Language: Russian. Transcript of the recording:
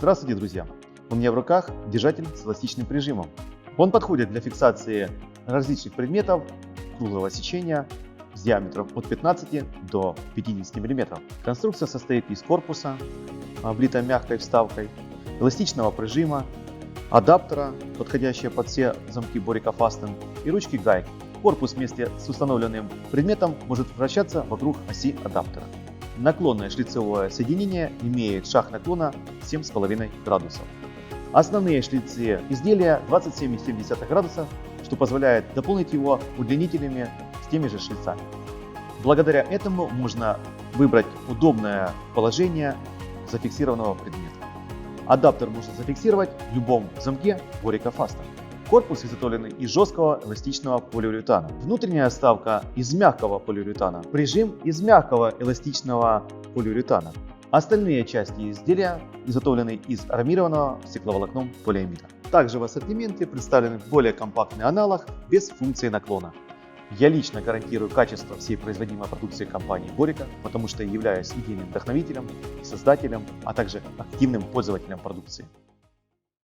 Здравствуйте, друзья! У меня в руках держатель с эластичным прижимом. Он подходит для фиксации различных предметов круглого сечения с диаметром от 15 до 50 мм. Конструкция состоит из корпуса, облитой мягкой вставкой, эластичного прижима, адаптера, подходящего под все замки Борика Fasten и ручки гайки. Корпус вместе с установленным предметом может вращаться вокруг оси адаптера. Наклонное шлицевое соединение имеет шаг наклона 7,5 градусов. Основные шлицы изделия 27,7 градусов, что позволяет дополнить его удлинителями с теми же шлицами. Благодаря этому можно выбрать удобное положение зафиксированного предмета. Адаптер можно зафиксировать в любом замке Борика Fasten. Корпус изготовлен из жесткого эластичного полиуретана. Внутренняя вставка из мягкого полиуретана. Прижим из мягкого эластичного полиуретана. Остальные части изделия изготовлены из армированного стекловолокном полиамида. Также в ассортименте представлены более компактный аналог без функции наклона. Я лично гарантирую качество всей производимой продукции компании Борика, потому что являюсь идейным вдохновителем, создателем, а также активным пользователем продукции.